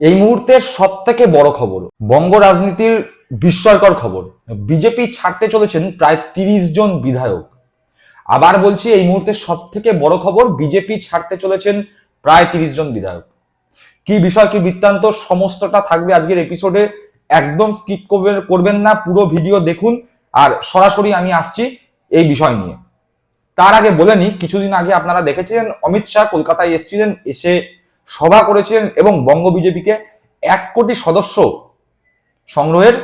এই মুহূর্তের সব থেকে বড় খবর, বঙ্গ রাজনীতির বিস্ময়কর খবর। বিজেপি ছাড়তে চলেছেন প্রায় তিরিশ জন বিধায়ক। আবার বলছি, এই মুহূর্তে সব থেকে বড় খবর, বিজেপি ছাড়তে চলেছেন প্রায় তিরিশ জন বিধায়ক। কি বিষয়, কি বৃত্তান্ত, সমস্তটা থাকবে আজকের এপিসোডে একদম স্কিপ করবেন না, পুরো ভিডিও দেখুন। আর সরাসরি আমি আসছি এই বিষয় নিয়ে। তার আগে বলে নি কিছুদিন আগে আপনারা দেখেছিলেন, অমিত শাহ কলকাতায় এসেছিলেন, এসে সভা করেছিলেন এবং বঙ্গ বিজেপিকে এক কোটি সদস্য সংগ্রহের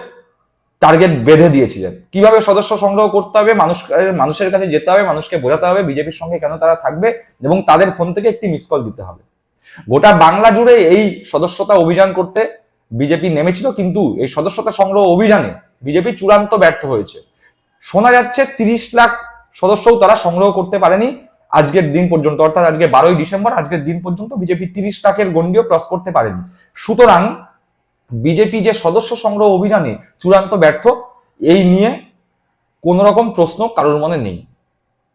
টার্গেট বেঁধে দিয়েছিলেন। কীভাবে সদস্য সংগ্রহ করতে হবে মানুষ মানুষের কাছে যেতে হবে, মানুষকে বোঝাতে হবে, বিজেপির সঙ্গে কেন তারা থাকবে এবং তাদের ফোন থেকে একটি মিস কল দিতে হবে। গোটা বাংলা জুড়ে এই সদস্যতা অভিযান করতে বিজেপি নেমেছিল, কিন্তু এই সদস্যতা সংগ্রহ অভিযানে বিজেপি চূড়ান্ত ব্যর্থ হয়েছে। শোনা যাচ্ছে তিরিশ লাখ সদস্যও তারা সংগ্রহ করতে পারেনি আজকের দিন পর্যন্ত, অর্থাৎ আজকে বারোই ডিসেম্বর, আজকের দিন পর্যন্ত বিজেপি তিরিশ লাখের গণ্ডিও ক্রস করতে পারেনি। সুতরাং বিজেপি যে সদস্য সংগ্রহ অভিযানে চূড়ান্ত ব্যর্থ, এই নিয়ে কোন রকম প্রশ্ন কারোর মনে নেই।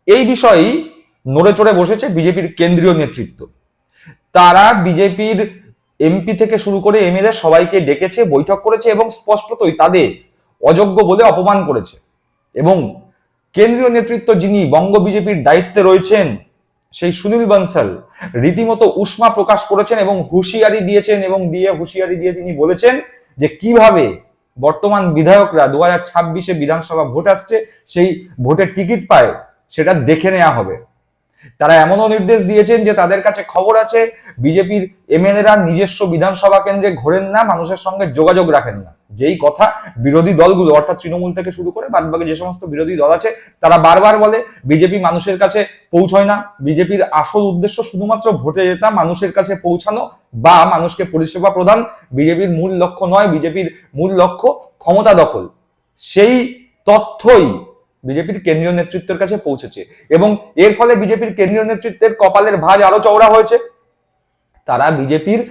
এই বিষয়েই নড়ে চড়ে বসেছে বিজেপির কেন্দ্রীয় নেতৃত্ব। তারা বিজেপির এমপি থেকে শুরু করে এমএলএ সবাইকে ডেকেছে, বৈঠক করেছে এবং স্পষ্টতই তাদের অযোগ্য বলে অপমান করেছে। এবং কেন্দ্রীয় নেতৃত্ব যিনি বঙ্গ বিজেপির দায়িত্বে রয়েছেন, সেই সুনীল বানসাল রীতিমতো উষ্মা প্রকাশ করেছেন এবং হুঁশিয়ারি দিয়েছেন এবং দিয়ে হুঁশিয়ারি দিয়ে তিনি বলেছেন যে কীভাবে বর্তমান বিধায়করা দু হাজার ছাব্বিশে বিধানসভা ভোট আসছে, সেই ভোটের টিকিট পায়, সেটা দেখে নেওয়া হবে। তারা এমনও নির্দেশ দিয়েছেন যে তাদের কাছে খবর আছে, বিজেপির এমএলএরা নিজস্ব বিধানসভা কেন্দ্রে ঘোরেন না, মানুষের সঙ্গে যোগাযোগ রাখেন না। যেই কথা বিরোধী দলগুলো, অর্থাৎ তৃণমূল থেকে শুরু করে বাদবাকি যে সমস্ত বিরোধী দল আছে, তারা বারবার বলে বিজেপি মানুষের কাছে পৌঁছয় না। বিজেপির আসল উদ্দেশ্য শুধুমাত্র ভোটে যেতা মানুষের কাছে পৌঁছানো বা মানুষকে পরিষেবা প্রদান। বিজেপির মূল লক্ষ্য নয়, বিজেপির মূল লক্ষ্য ক্ষমতা দখল। সেই তথ্যই বিজেপির কেন্দ্রীয় নেতৃত্বের কাছে পৌঁছেছে। এবং এর ফলে বিজেপির কেন্দ্রীয় নেতৃত্বের কপালের ভাঁজ আরও চওড়া হয়েছে। তারা বিজেপির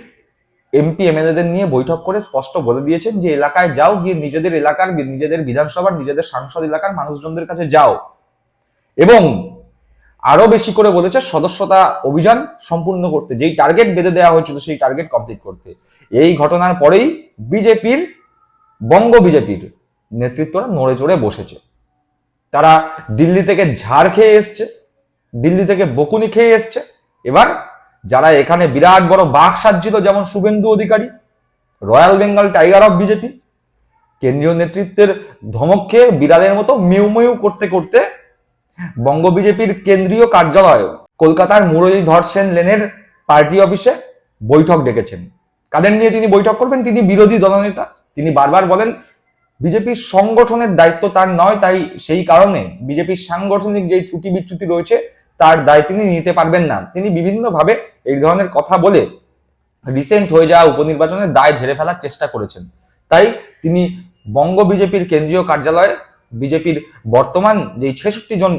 এমপি, এমএলএদের নিয়ে বৈঠক করে স্পষ্ট বলে দিয়েছেন যে, এলাকায় যাও, গিয়ে নিজেদের এলাকার নিজেদের বিধানসভার, নিজেদের সাংসদ এলাকার মানুষজনদের কাছে যাও। এবং আরও বেশি করে বলেছে, সদস্যতা অভিযান সম্পূর্ণ করতে। যেই টার্গেট বেঁধে দেওয়া হয়েছিল, সেই টার্গেট কমপ্লিট করতে। এই ঘটনার পরেই বিজেপির, বঙ্গ বিজেপির নেতৃত্বরা নড়ে চড়ে বসেছে। তারা দিল্লি থেকে ঝাড় খেয়ে এসছে, দিল্লি থেকে বকুনি খেয়ে এসছে। এবার যারা এখানে বিরাট বড় বাঘ সাজ্জিত, যেমন Suvendu Adhikari, royal Bengal tiger of BJP, কেন্দ্রীয় নেতৃত্বের ধমক খেয়ে বিড়ালের মতো মিউ মিউ করতে করতে বঙ্গ বিজেপির কেন্দ্রীয় কার্যালয়, কলকাতার মুরলীধর সেন লেনের পার্টি অফিসে বৈঠক ডেকেছেন। কাদের নিয়ে তিনি বৈঠক করবেন? তিনি বিরোধী দলনেতা। তিনি বারবার বলেন বিজেপির সংগঠনের দায়িত্ব তার নয়, তাই সেই কারণে বিজেপির সাংগঠনিক যে ত্রুটি বিচ্যুতি রয়েছে, তার দায় তিনি নিতে পারবেন না। তিনি বিভিন্নভাবে এই ধরনের কথা বলে রিসেন্ট হয়ে যাওয়া উপনির্বাচনের দায় ঝেড়ে ফেলার চেষ্টা করেছেন। তাই তিনি বঙ্গ বিজেপির কেন্দ্রীয় কার্যালয়ে বিজেপির বর্তমান যে ছেষট্টি জন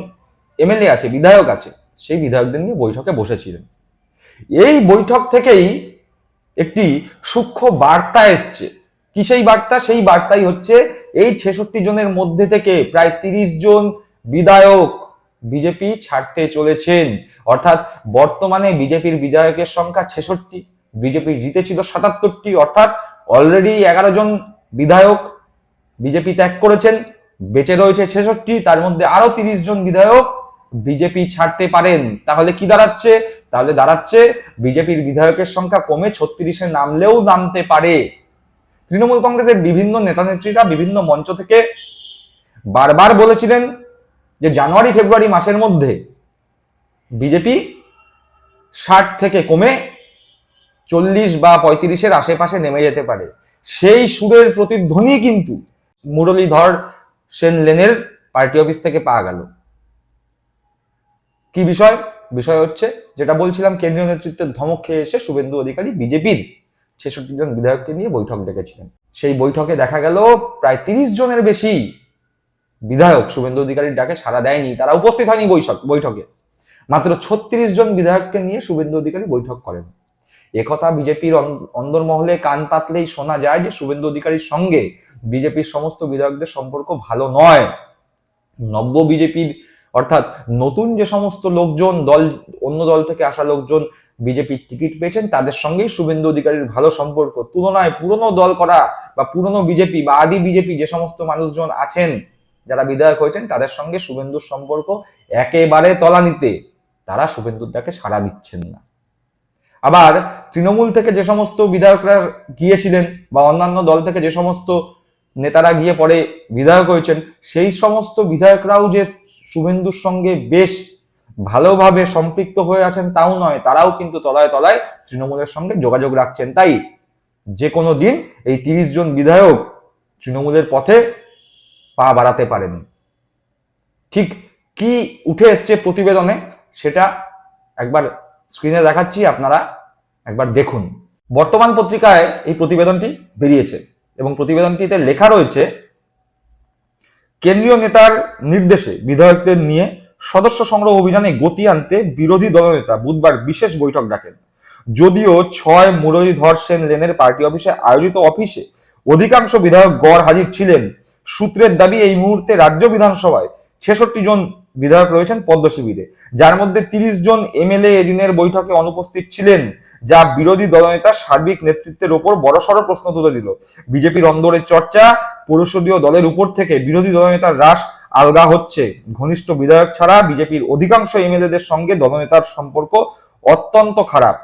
এমএলএ আছে, বিধায়ক আছে, সেই বিধায়কদের নিয়ে বৈঠকে বসেছিলেন। এই বৈঠক থেকেই একটি সূক্ষ্ম বার্তা এসছে। কি সেই বার্তা? সেই বার্তাই হচ্ছে এই ছেষট্টি জনের মধ্যে থেকে প্রায় তিরিশ জন বিধায়ক বিজেপি ছাড়তে চলেছেন। অর্থাৎ বর্তমানে বিজেপির বিধায়কের সংখ্যা ছেষট্টি বিজেপি জিতেছিল সাতাত্তরটি, অর্থাৎ অলরেডি এগারো জন বিধায়ক বিজেপি ত্যাগ করেছেন, বেঁচে রয়েছে ছেষট্টি, তার মধ্যে আরও তিরিশ জন বিধায়ক বিজেপি ছাড়তে পারেন। তাহলে কি দাঁড়াচ্ছে? তাহলে দাঁড়াচ্ছে বিজেপির বিধায়কের সংখ্যা কমে ছত্রিশে নামলেও নামতে পারে। তৃণমূল কংগ্রেসের বিভিন্ন নেতা নেত্রীরা বিভিন্ন মঞ্চ থেকে বারবার বলেছিলেন যে জানুয়ারি, ফেব্রুয়ারি মাসের মধ্যে বিজেপি ষাট থেকে কমে চল্লিশ বা পঁয়ত্রিশের আশেপাশে নেমে যেতে পারে। সেই সুরের প্রতিধ্বনি কিন্তু মুরলীধর সেন লেনের পার্টি অফিস থেকে পাওয়া গেল। কি বিষয়? বিষয় হচ্ছে, যেটা বলছিলাম, কেন্দ্রীয় নেতৃত্বের ধমক খেয়ে এসে শুভেন্দু অধিকারী বিজেপির ছেষট্টি জন বিধায়ককে নিয়ে বৈঠক ডেকেছিলেন। সেই বৈঠকে দেখা গেল প্রায় তিরিশ জনের বেশি বিধায়ক শুভেন্দু অধিকারীর ডাকে সাড়া দেয়নি, তারা উপস্থিত হয়নি বৈঠক বৈঠকে। মাত্র ছত্রিশ জন বিধায়ককে নিয়ে শুভেন্দু অধিকারী বৈঠক করেন। একথা বিজেপির অন্দরমহলে কান পাতলেই শোনা যায় যে শুভেন্দু অধিকারীর সঙ্গে বিজেপির সমস্ত বিধায়কদের সম্পর্ক ভালো নয়। নব্য বিজেপির অর্থাৎ নতুন যে সমস্ত লোকজন দল অন্য দল থেকে আসা লোকজন বিজেপির টিকিট পেয়েছেন, তাদের সঙ্গেই শুভেন্দু অধিকারীর ভালো সম্পর্ক। তুলনায় পুরনো দল করা বা পুরনো বিজেপি বা আদি বিজেপি যে সমস্ত মানুষজন আছেন, যারা বিধায়ক হয়েছেন, তাদের সঙ্গে শুভেন্দুর সম্পর্ক একেবারে তলানিতে। তারা শুভেন্দুর ডাকে সাড়া দিচ্ছেন না। আবার তৃণমূল থেকে যে সমস্ত বিধায়করা গিয়েছিলেন বা অন্যান্য দল থেকে যে সমস্ত নেতারা গিয়ে পরে বিধায়ক হয়েছেন, সেই সমস্ত বিধায়করাও যে শুভেন্দুর সঙ্গে বেশ ভালোভাবে সম্পৃক্ত হয়ে আছেন তাও নয়, তারাও কিন্তু তলায় তলায় তৃণমূলের সঙ্গে যোগাযোগ রাখছেন। তাই যে কোনো দিন এই তিরিশ জন বিধায়ক তৃণমূলের পথে পা বাড়াতে পারেন। ঠিক কি উঠে এসছে প্রতিবেদনে সেটা একবার স্ক্রিনে দেখাচ্ছি, আপনারা একবার দেখুন। বর্তমান পত্রিকায় এই প্রতিবেদনটি বেরিয়েছে এবং প্রতিবেদনটিতে লেখা রয়েছে, কেন্দ্রীয় নেতার নির্দেশে বিধায়কদের নিয়ে সদস্য সংগ্রহ অভিযানে গতি আনতে বিরোধী দলনেতা বুধবার বিশেষ বৈঠক ডাকেন। যদিও ছয় মুরলীধর সেন লেনের পার্টি অফিসে আয়োজিত অফিসে অধিকাংশ বিধায়ক গড় হাজির ছিলেন। সূত্রের দাবি, এই মুহূর্তে রাজ্য বিধানসভায় ছেষট্টি জন বিধায়ক রয়েছেন পদ্ম শিবিরে, যার মধ্যে তিরিশ জন এমএলএ এদিনের বৈঠকে অনুপস্থিত ছিলেন, যা বিরোধী দলনেতার সার্বিক নেতৃত্বের ওপর বড়সড় প্রশ্ন তুলে দিল। বিজেপির অন্দরের চর্চা, পরিষদীয় দলের উপর থেকে বিরোধী দলনেতার হ্রাস আলগা হচ্ছে। ঘনিষ্ঠ বিধায়ক ছাড়া বিজেপির অধিকাংশ এমএলএদের সঙ্গে দলনেতার সম্পর্ক অত্যন্ত খারাপ।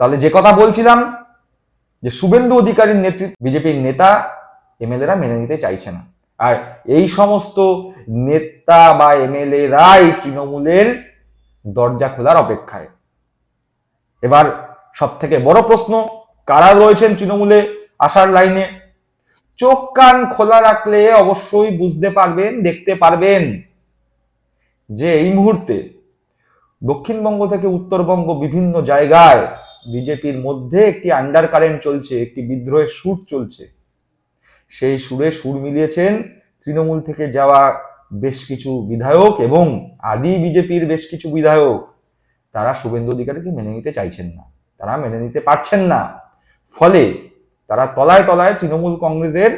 তাহলে যে কথা বলছিলাম, যে শুভেন্দু অধিকারীর নেতৃত্ব বিজেপির নেতা এমএলএরা মেনে নিতে চাইছে না। আর এই সমস্ত নেতা বা এমএলএ রাই তৃণমূলের দরজা খোলার অপেক্ষায়। এবার সব থেকে বড় প্রশ্ন, কারা রয়েছেন তৃণমূলে আসার লাইনে? চোখ কান খোলা রাখলে অবশ্যই বুঝতে পারবেন, দেখতে পারবেন যে এই মুহূর্তে দক্ষিণবঙ্গ থেকে উত্তরবঙ্গ বিভিন্ন জায়গায় বিজেপির মধ্যে একটি আন্ডার কারেন্ট চলছে, একটি বিদ্রোহের সুর চলছে। সেই সুরে সুর মিলিয়েছেন তৃণমূল থেকে যাওয়া বেশ কিছু বিধায়ক এবং আদি বিজেপির বেশ কিছু বিধায়ক। তারা শুভেন্দু অধিকারীকে মেনে নিতে চাইছেন না, তারা মেনে নিতে পারছেন না। ফলে তারা তলায় তলায় তৃণমূল কংগ্রেসের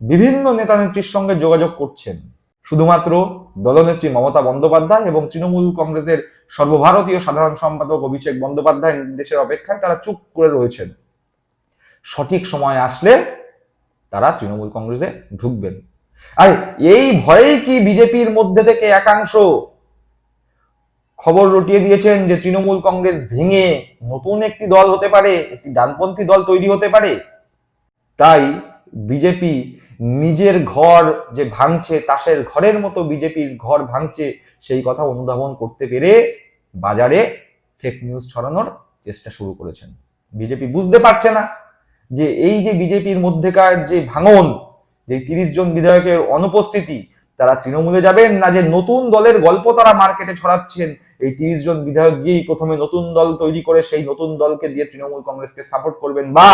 বিভিন্ন নেতা নেত্রীর সঙ্গে যোগাযোগ করছেন। শুধুমাত্র দলনেত্রী মমতা বন্দ্যোপাধ্যায় এবং তৃণমূল কংগ্রেসের সর্বভারতীয় সাধারণ সম্পাদক অভিষেক বন্দ্যোপাধ্যায় নির্দেশের অপেক্ষায় তারা চুপ করে রয়েছেন। সঠিক সময় আসলে তারা তৃণমূল কংগ্রেসে ঢুকবেন। আর, এই ভয়েই কি বিজেপির মধ্যে থেকে একাংশ খবর রটিয়ে দিয়েছেন যে তৃণমূল কংগ্রেস ভেঙে নতুন একটি দল হতে পারে, একটি ডানপন্থী দল তৈরি হতে পারে? তাই বিজেপি নিজের ঘর যে ভাঙছে, তাসের ঘরের মতো বিজেপির ঘর ভাঙছে, সেই কথা অনুধাবন করতে পেরে বাজারে ফেক নিউজ ছড়ানোর চেষ্টা শুরু করেছেন। বিজেপি বুঝতে পারছে না যে এই যে বিজেপির মধ্যেকার যে ভাঙন, যে তিরিশ জন বিধায়কের অনুপস্থিতি তারা তৃণমূলে যাবেন না যে নতুন দলের গল্প তারা মার্কেটে ছড়াচ্ছেন। এই তিরিশ জন বিধায়ক গিয়েই প্রথমে নতুন দল তৈরি করে সেই নতুন দলকে দিয়ে তৃণমূল কংগ্রেসকে সাপোর্ট করবেন বা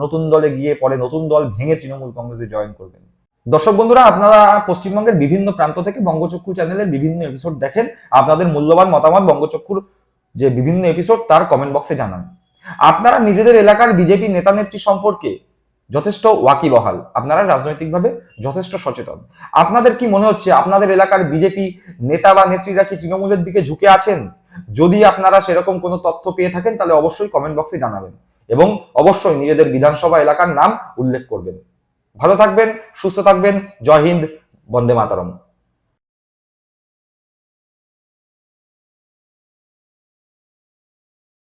নতুন দলে গিয়ে পরে নতুন দল ভেঙে তৃণমূল কংগ্রেসে জয়েন করবেন। দর্শক বন্ধুরা, আপনারা পশ্চিমবঙ্গের বিভিন্ন প্রান্ত থেকে বঙ্গচক্ষু চ্যানেলের বিভিন্ন এপিসোড দেখেন। আপনাদের মূল্যবান মতামত বঙ্গচক্ষুর যে বিভিন্ন এপিসোড তার কমেন্ট বক্সে জানান। আপনারা নিজেদের এলাকার বিজেপি নেতা নেত্রী সম্পর্কে যথেষ্ট ওয়াকিবহাল। আপনারা রাজনৈতিকভাবে যথেষ্ট সচেতন। আপনাদের কি মনে হচ্ছে, আপনাদের এলাকার বিজেপি নেতা বা নেত্রীরা কি তৃণমূলের দিকে ঝুঁকে আছেন? যদি আপনারা সেরকম কোনো তথ্য পেয়ে থাকেন, তাহলে অবশ্যই কমেন্ট বক্সে জানাবেন এবং অবশ্যই নিজেদের বিধানসভা এলাকার নাম উল্লেখ করবেন। ভালো থাকবেন, সুস্থ থাকবেন। জয় হিন্দ, বন্দে মাতারম।